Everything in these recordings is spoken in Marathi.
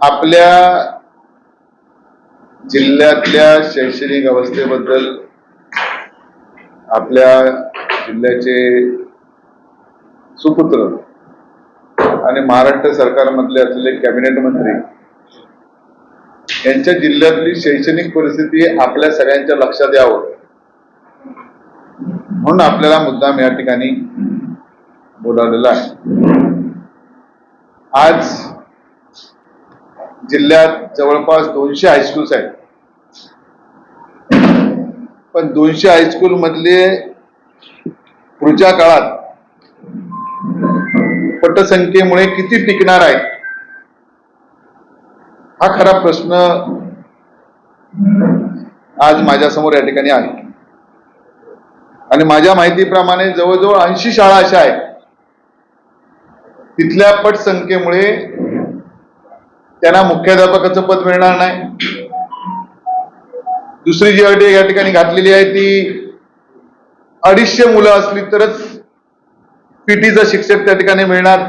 आपल्या जिल्ह्यातल्या शैक्षणिक अवस्थेबद्दल आपल्या जिल्ह्याचे सुपुत्र आणि महाराष्ट्र सरकारमधले असलेले कॅबिनेट मंत्री यांच्या जिल्ह्यातली शैक्षणिक परिस्थिती आपल्या सगळ्यांच्या लक्षात यावं. म्हणून आपल्याला मुद्दाम या ठिकाणी बोलावलेला आहे. आज जिल्ह्यात जवळपास दोनशे हायस्कूल्स आहेत. पण दोनशे हायस्कूल मधले पुढच्या काळात पटसंख्येमुळे किती टिकणार आहे हा खरा प्रश्न आज माझ्यासमोर या ठिकाणी आहे. आणि माझ्या माहितीप्रमाणे जवळजवळ ऐंशी शाळा अशा आहेत. तिथल्या पटसंख्येमुळे त्यांना मुख्याध्यापकाचं पद मिळणार नाही. दुसरी जी अट या ठिकाणी घातलेली आहे ती अडीचशे मुलं असली तरच पीटीचा शिक्षक त्या ठिकाणी मिळणार.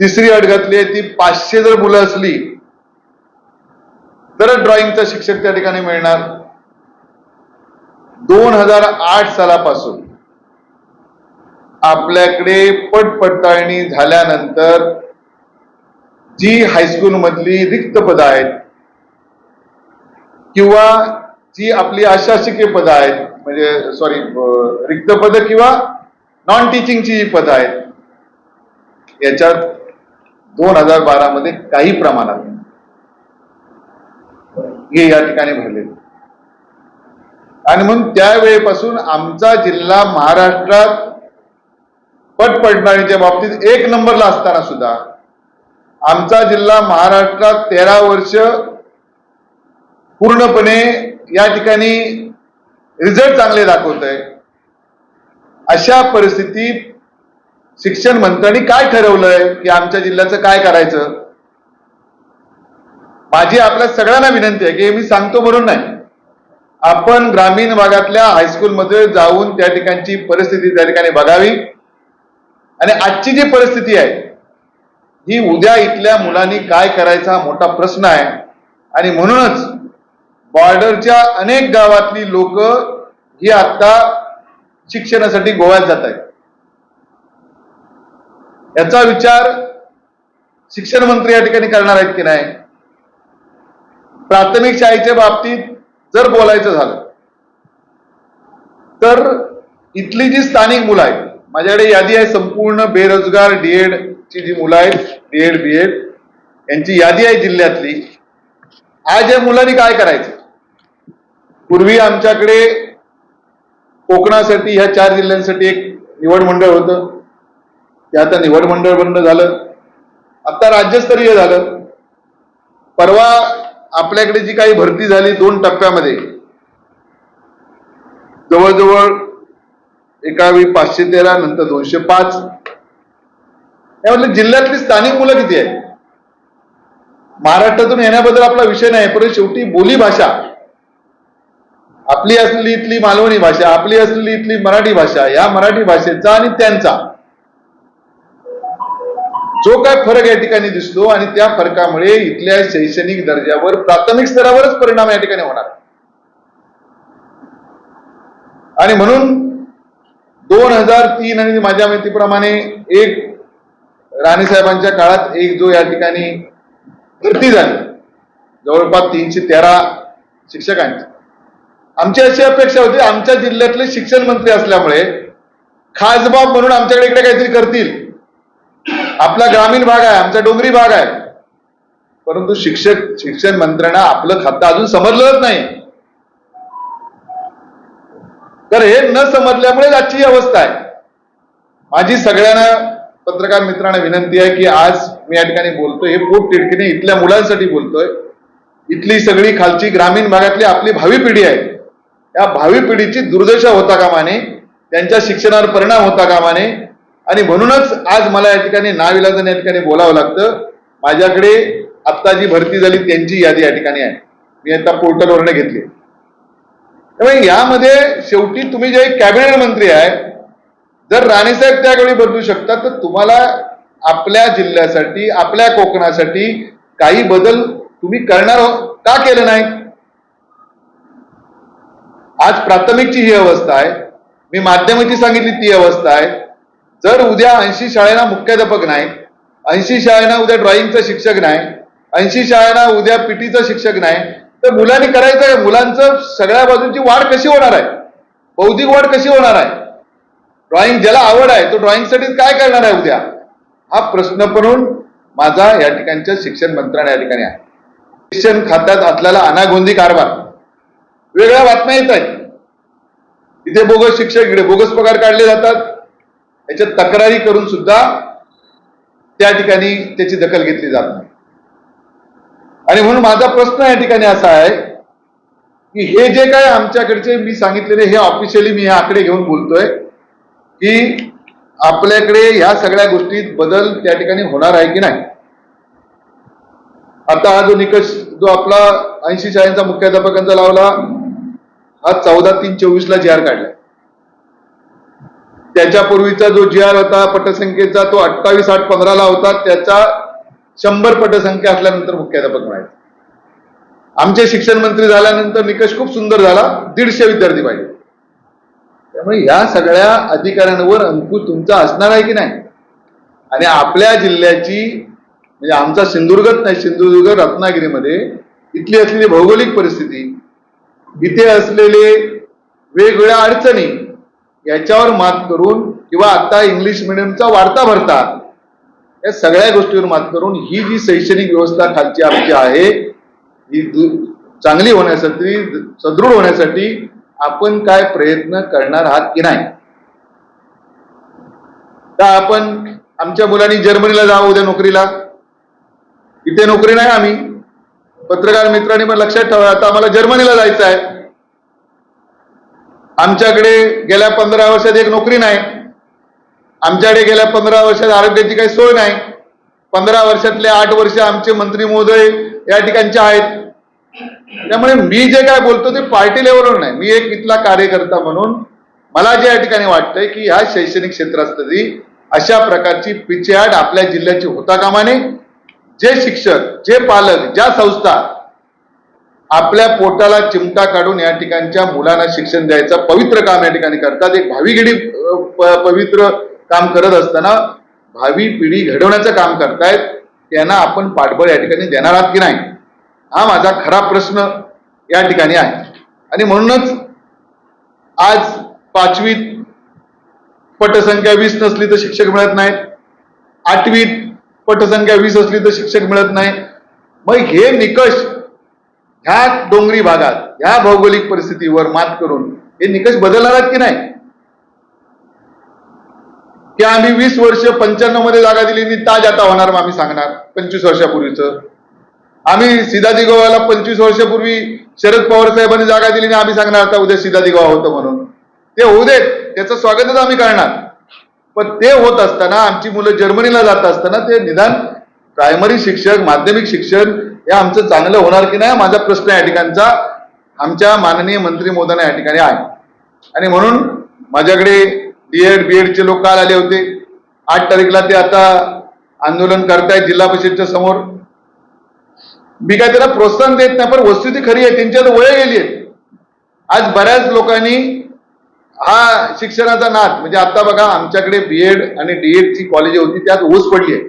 तिसरी अट घातली आहे ती पाचशे जर मुलं असली तरच ड्रॉइंगचा शिक्षक त्या ठिकाणी मिळणार. दोन हजार आठ सालापासून आपल्याकडे पट पडताळणी झाल्यानंतर जी हायस्कूल मधली रिक्त पदं आहेत किंवा जी आपली अशासकीय पदं आहेत म्हणजे सॉरी रिक्त पदं किंवा नॉन टीचिंगची जी पदं आहेत याच्यात दोन हजार बारा मध्ये काही प्रमाणात हे या ठिकाणी भरले आणि म्हणून त्यावेळेपासून आमचा जिल्हा महाराष्ट्रात पट पडणारीच्या बाबतीत एक नंबरला असताना सुद्धा आमचा जिल्हा महाराष्ट्रात तेरा वर्ष पूर्णपणे या ठिकाणी रिझल्ट चांगले दाखवत आहे. अशा परिस्थितीत शिक्षण मंत्र्यांनी काय ठरवलंय? की आमच्या जिल्ह्याचं काय करायचं? माझी आपल्या सगळ्यांना विनंती आहे की मी सांगतो म्हणून नाही. आपण ग्रामीण भागातल्या हायस्कूलमध्ये जाऊन त्या ठिकाणची परिस्थिती त्या ठिकाणी बघावी. आणि आजची जी परिस्थिती आहे ही उद्या इथल्या मुलांनी काय करायचा मोठा प्रश्न आहे. आणि म्हणूनच बॉर्डरच्या अनेक गावातली लोक ही आता शिक्षणासाठी गोव्यात जात आहेत. याचा विचार शिक्षण मंत्री या ठिकाणी करणार आहेत की नाही? प्राथमिक शाळेच्या बाबतीत जर बोलायचं झालं तर इथली जी स्थानिक मुलं आहेत माझ्याकडे यादी आहे संपूर्ण बेरोजगार डीएड ची जी मुलं आहेत डीएड बीएड यांची यादी आहे जिल्ह्यातली. आज या मुलांनी काय करायचं? पूर्वी आमच्याकडे कोकणासाठी ह्या चार जिल्ह्यांसाठी एक निवड मंडळ होतं. ते आता निवड मंडळ बंद झालं. आता राज्यस्तरीय झालं. परवा आपल्याकडे जी काही भरती झाली दोन टप्प्यामध्ये जवळजवळ एका वेळी पाचशे तेरा नंतर दोनशे पाच यामधले जिल्ह्यातली स्थानिक मुलं किती आहेत? महाराष्ट्रातून येण्याबद्दल आपला विषय नाही परंतु शेवटी बोली भाषा. आपली असलेली इथली मालवणी भाषा आपली असलेली इथली मराठी भाषा या मराठी भाषेचा आणि त्यांचा. जो काय फरक या ठिकाणी दिसतो आणि त्या फरकामुळे इथल्या शैक्षणिक दर्जावर प्राथमिक स्तरावरच परिणाम या ठिकाणी होणार. आणि म्हणून दोन हजार तीन आणि माझ्या माहितीप्रमाणे एक राणे साहेबांच्या काळात एक जो या ठिकाणी भरती झाली जवळपास तीनशे तेरा शिक्षकांची. आमची अशी अपेक्षा होती आमच्या जिल्ह्यातले शिक्षण मंत्री असल्यामुळे खासबाब म्हणून आमच्याकडे इकडे काहीतरी करतील. आपला ग्रामीण भाग आहे आमचा डोंगरी भाग आहे. परंतु शिक्षक शिक्षण मंत्र्यांना आपलं खातं अजून समजलंच नाही. तर हे न समजल्यामुळे आजची अवस्था आहे. माझी सगळ्यांना पत्रकार मित्रांना विनंती आहे की आज मी या ठिकाणी बोलतोय हे पोट तिडकीने इथल्या मुलांसाठी बोलतोय. इथली सगळी खालची ग्रामीण भागातली आपली भावी पिढी आहे. या भावी पिढीची दुर्दशा होता कामाने त्यांच्या शिक्षणावर परिणाम होता कामाने आणि म्हणूनच आज मला या ठिकाणी नाविलाजाने या ठिकाणी बोलावं लागतं. माझ्याकडे आत्ता जी भरती झाली त्यांची यादी या ठिकाणी आहे. मी आता पोर्टलवरने घेतली. त्यामुळे यामध्ये शेवटी तुम्ही जे कॅबिनेट मंत्री आहे जर राणेसाहेब त्यावेळी बदलू शकतात तर तुम्हाला आपल्या जिल्ह्यासाठी आपल्या कोकणासाठी काही बदल तुम्ही करणार हो- का केलं नाही आज प्राथमिकची ही अवस्था आहे. मी माध्यमाची सांगितली ती अवस्था आहे. जर उद्या ऐंशी शाळेला मुख्याध्यापक नाही ऐंशी शाळेना उद्या ड्रॉइंगचा शिक्षक नाही ऐंशी शाळेना उद्या पीटीचा शिक्षक नाही तर मुलांनी करायचं आहे. मुलांचं सगळ्या बाजूंची वाढ कशी होणार आहे? बौद्धिक वाढ कशी होणार आहे? ड्रॉइंग ज्याला आवड आहे तो ड्रॉइंगसाठी काय करणार आहे उद्या? हा प्रश्न म्हणून माझा या ठिकाणच्या शिक्षण मंत्र्यांना या ठिकाणी आहे. शिक्षण खात्यात असलेला अनागोंदी कारभार. वेगळ्या बातम्या येत आहेत. इथे बोगस शिक्षक इकडे बोगस पगार काढले जातात. याच्या तक्रारी करून सुद्धा त्या ठिकाणी त्याची दखल घेतली जात नाही. आणि म्हणून माझा प्रश्न या ठिकाणी असा आहे की हे जे काय आमच्याकडचे मी सांगितलेले हे ऑफिशियली मी हे आकडे घेऊन बोलतोय. की आपल्याकडे ह्या सगळ्या गोष्टीत बदल त्या ठिकाणी होणार आहे की नाही? आता हा जो निकष जो आपला ऐंशी शाळेचा मुख्याध्यापकांचा लावला हा चौदा तीन चोवीस ला जी आर काढला. त्याच्यापूर्वीचा जो जी आर होता पटसंख्येचा तो अठ्ठावीस आठ पंधरा ला होता त्याचा शंभर पटसंख्या असल्यानंतर मुख्याध्यापक म्हणायचे. आमचे शिक्षण मंत्री झाल्यानंतर निकष खूप सुंदर झाला दीडशे विद्यार्थी पाहिजे. त्यामुळे या सगळ्या अधिकाऱ्यांवर अंकुश तुमचा असणार आहे की नाही? आणि आपल्या जिल्ह्याची म्हणजे आमचा सिंधुदुर्गच नाही सिंधुदुर्ग रत्नागिरीमध्ये इथली असलेली भौगोलिक परिस्थिती इथे असलेले वेगवेगळ्या अडचणी याच्यावर मात करून किंवा आता इंग्लिश मिडियमचा वाढता भरता या सगळ्या गोष्टीवर मात करून ही जी शैक्षणिक व्यवस्था खालची आमची आहे ही चांगली होण्यासाठी सदृढ होण्यासाठी आपण काय प्रयत्न करणार आहात की नाही? का आपण आमच्या मुलांनी जर्मनीला जावं उद्या नोकरीला. इथे नोकरी नाही आम्ही. पत्रकार मित्रांनी पण लक्षात ठेवा आता आम्हाला जर्मनीला जायचं आहे. आमच्याकडे गेल्या पंधरा वर्षात एक नोकरी नाही. आमच्याकडे गेल्या पंधरा वर्षात आरोग्याची काही सोय नाही. पंधरा वर्षातले आठ वर्ष आमचे मंत्री महोदय या ठिकाणचे आहेत. त्यामुळे मी जे काय बोलतो ते पार्टी लेवलवर नाही. मी एक इथला कार्यकर्ता म्हणून मला जे या ठिकाणी वाटतंय की ह्या शैक्षणिक क्षेत्रासाठी अशा प्रकारची पिछेहाट आपल्या जिल्ह्याची होता कामा नये. जे शिक्षक जे पालक ज्या संस्था आपल्या पोटाला चिमटा काढून या ठिकाणच्या मुलांना शिक्षण द्यायचं पवित्र काम या ठिकाणी करतात. एक भावी पिढी पवित्र काम करत असताना भावी पिढी घडवण्याचं काम करतायत त्यांना आपण पाठबळ या ठिकाणी देणार आहात की नाही? हा माझा खरा प्रश्न या ठिकाणी आहे. आणि म्हणूनच आज पाचवीत पटसंख्या वीस नसली तर शिक्षक मिळत नाहीत. आठवीत पटसंख्या वीस असली तर शिक्षक मिळत नाही मग हे निकष ह्या डोंगरी भागात ह्या भौगोलिक परिस्थितीवर मात करून हे निकष बदलणार आहेत की नाही? की आम्ही वीस वर्ष पंच्याण्णवमध्ये जागा दिली ती ताज आता होणार मग आम्ही सांगणार. पंचवीस वर्षापूर्वीचं. आम्ही सिदादी गोवाला पंचवीस वर्षापूर्वी शरद पवार साहेबांनी जागा दिली आणि आम्ही सांगणार आता उद्या सिदादी गोवा होतं म्हणून. ते होऊ देत. त्याचं स्वागतच आम्ही करणार. पण ते होत असताना आमची मुलं जर्मनीला जात असताना ते निदान प्रायमरी शिक्षक माध्यमिक शिक्षण हे आमचं चांगलं होणार की नाही माझा प्रश्न या ठिकाणचा आमच्या माननीय मंत्री मोदयांना या ठिकाणी आहे. आणि म्हणून माझ्याकडे डीएड बीएड एडचे लोक काल आले होते. आठ तारीखला ते आता आंदोलन करतायत जिल्हा परिषदच्या समोर. मी काय त्याला प्रोत्साहन देत नाही पण वस्तुस्थिती खरी आहे त्यांच्यात वय गेली आहे. आज बऱ्याच लोकांनी हा शिक्षणाचा नाद म्हणजे आता बघा आमच्याकडे बीएड आणि डीएड ची कॉलेज होती त्यात ऊस पडली आहे.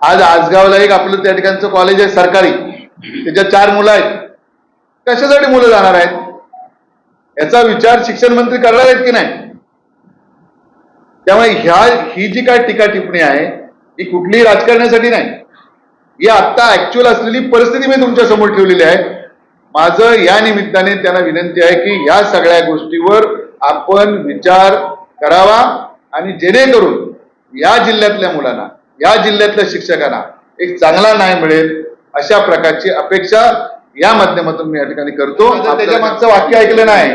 आज आजगावला एक आपलं त्या ठिकाणचं कॉलेज आहे सरकारी. त्याच्यात चार मुलं आहेत. कशासाठी मुलं जाणार आहेत? याचा विचार शिक्षण मंत्री करणार आहेत की नाही? त्यामुळे ह्या ही जी काय टीका टिप्पणी आहे ही कुठलीही राजकारणासाठी नाही. ही आता ऍक्च्युअल असलेली परिस्थिती मी तुमच्यासमोर ठेवलेली आहे. माझं या निमित्ताने त्यांना विनंती आहे की या सगळ्या गोष्टीवर आपण विचार करावा आणि जेणेकरून या जिल्ह्यातल्या मुलांना या जिल्ह्यातल्या शिक्षकांना एक चांगला न्याय मिळेल अशा प्रकारची अपेक्षा या माध्यमातून मी या ठिकाणी करतो. त्याच्या मागचं वाक्य ऐकलं नाही.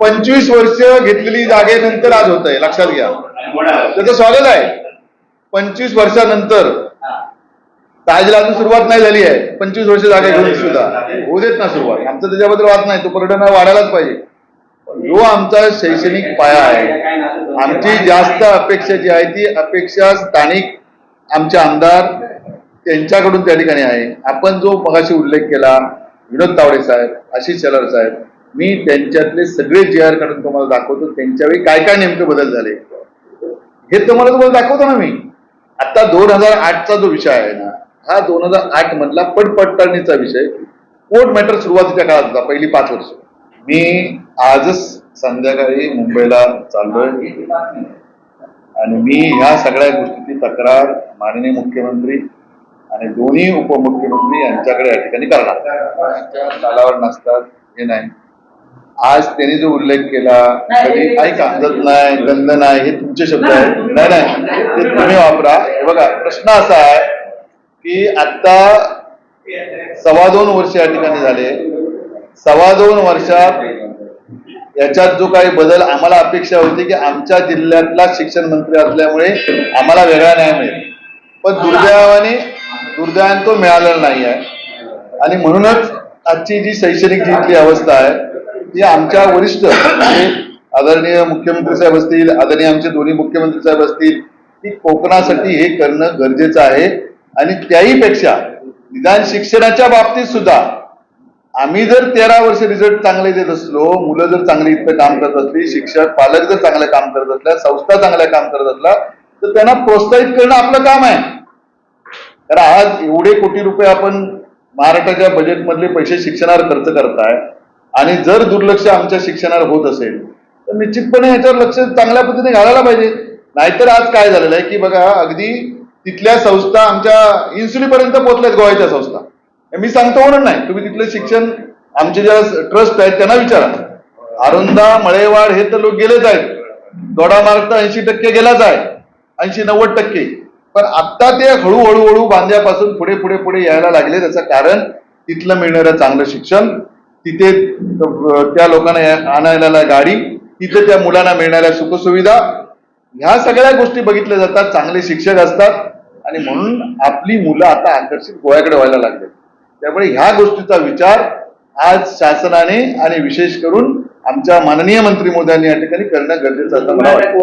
पंचवीस वर्ष घेतलेली जागेनंतर आज होत आहे लक्षात घ्या. त्याचं स्वागत आहे. पंचवीस वर्षानंतर ताजला अजून सुरुवात नाही झाली आहे. पंचवीस वर्ष जागा घेऊन सुद्धा. होऊ देत ना सुरुवात. आमचं त्याच्याबद्दल वाद नाही. तो पर्यटन वाढायलाच पाहिजे. जो आमचा शैक्षणिक पाया आहे आमची जास्त अपेक्षा जी आहे ती अपेक्षा स्थानिक आमचे आमदार त्यांच्याकडून त्या ठिकाणी आहे. आपण जो मगाशी उल्लेख केला विनोद तावडे साहेब आशिष शेलार साहेब मी त्यांच्यातले सगळे जे आर काढून तुम्हाला दाखवतो त्यांच्यावेळी काय काय नेमके बदल झाले? हे तुम्हाला तुम्हाला दाखवतो ना मी. आता दोन हजार आठचा जो विषय आहे ना हा दोन हजार आठ मधला पडपडताळणीचा विषय. कोर्ट मॅटर सुरुवातीच्या काळात होता पहिली पाच वर्ष. मी आजच संध्याकाळी मुंबईला चाललोय. आणि मी ह्या सगळ्या गोष्टीची तक्रार माननीय मुख्यमंत्री आणि दोन्ही उपमुख्यमंत्री यांच्याकडे या ठिकाणी करणार. त्यांच्या तालावर नसतात हे नाही. आज त्यांनी जो उल्लेख केला कधी काही जत नाही गंध नाही हे तुमचे शब्द आहेत. नाही नाही. ते तुम्ही वापरा. बघा प्रश्न असा आहे की आता सव्वा दोन वर्ष या ठिकाणी झाले. सव्वा दोन वर्षात याच्यात जो काही बदल आम्हाला अपेक्षा होती की आमच्या जिल्ह्यातला शिक्षण मंत्री असल्यामुळे आम्हाला वेगळा न्याय मिळेल. पण दुर्दैवाने दुर्दैवाने तो मिळालेला नाही आहे. आणि म्हणूनच आजची जी शैक्षणिक जी अवस्था आहे ती आमच्या वरिष्ठ म्हणजे आदरणीय मुख्यमंत्री साहेब असतील आदरणीय आमचे दोन्ही मुख्यमंत्री साहेब असतील की कोकणासाठी हे करणं गरजेचं आहे. आणि त्याही पेक्षा निदान शिक्षणाच्या बाबतीत सुद्धा आम्ही जर तेरा वर्ष रिझल्ट चांगले देत असलो मुलं जर चांगली इथं काम करत असली शिक्षक पालक जर चांगलं काम करत असल्या संस्था चांगल्या काम करत असला तर त्यांना प्रोत्साहित करणं आपलं काम आहे. तर आज एवढे कोटी रुपये आपण महाराष्ट्राच्या बजेटमधले पैसे शिक्षणावर खर्च करताय आणि जर दुर्लक्ष आमच्या शिक्षणावर होत असेल तर निश्चितपणे ह्याच्यावर लक्ष चांगल्या पद्धतीने घालायला पाहिजे. नाहीतर आज काय झालेलं आहे की बघा अगदी तिथल्या संस्था आमच्या इन्सुलीपर्यंत पोहोचल्यात गोव्याच्या संस्था. मी सांगतो म्हणून नाही. तुम्ही तिथलं शिक्षण आमचे ज्या ट्रस्ट आहेत त्यांना विचारा. आरुंदा मळेवाड हे तर लोक गेलेच आहेत. दोडा मार्ग तर ऐंशी टक्के गेलाच आहे. ऐंशी नव्वद टक्के. पण आता ते हळूहळू हळू बांध्यापासून पुढे पुढे पुढे यायला लागले त्याचं कारण तिथलं मिळणारं चांगलं शिक्षण तिथे त्या लोकांना आणायला गाडी तिथे त्या मुलांना मिळणाऱ्या सुखसुविधा ह्या सगळ्या गोष्टी बघितल्या जातात. चांगले शिक्षक असतात. आणि म्हणून आपली मुलं आता आकर्षित गोव्याकडे व्हायला लागले त्यामुळे ह्या गोष्टीचा विचार आज शासनाने आणि विशेष करून आमच्या माननीय मंत्री मोदयांनी या ठिकाणी करणं गरजेचं असं मला वाटतं